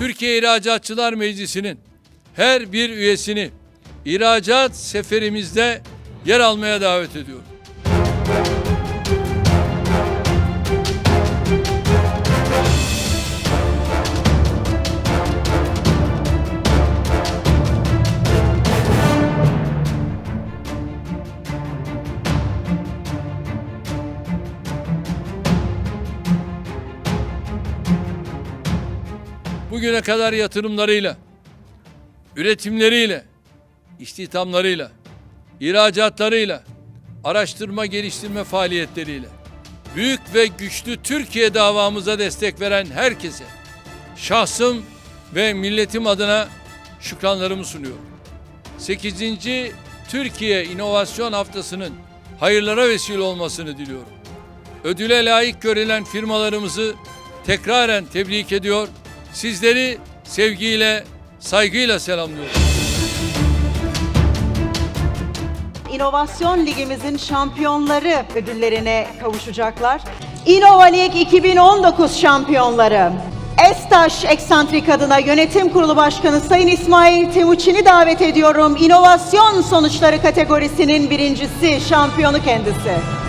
Türkiye İhracatçılar Meclisi'nin her bir üyesini ihracat seferimizde yer almaya davet ediyorum. Bugüne kadar yatırımlarıyla, üretimleriyle, istihdamlarıyla, ihracatlarıyla, araştırma geliştirme faaliyetleriyle, büyük ve güçlü Türkiye davamıza destek veren herkese, şahsım ve milletim adına şükranlarımı sunuyorum. 8. Türkiye İnovasyon Haftası'nın hayırlara vesile olmasını diliyorum. Ödüle layık görülen firmalarımızı tekraren tebrik ediyor. Sizleri sevgiyle, saygıyla selamlıyorum. İnovasyon Ligimizin şampiyonları ödüllerine kavuşacaklar. İnova Lig 2019 şampiyonları. Estaş Eksantrik adına Yönetim Kurulu Başkanı Sayın İsmail Temuçin'i davet ediyorum. İnovasyon sonuçları kategorisinin birincisi, şampiyonu kendisi.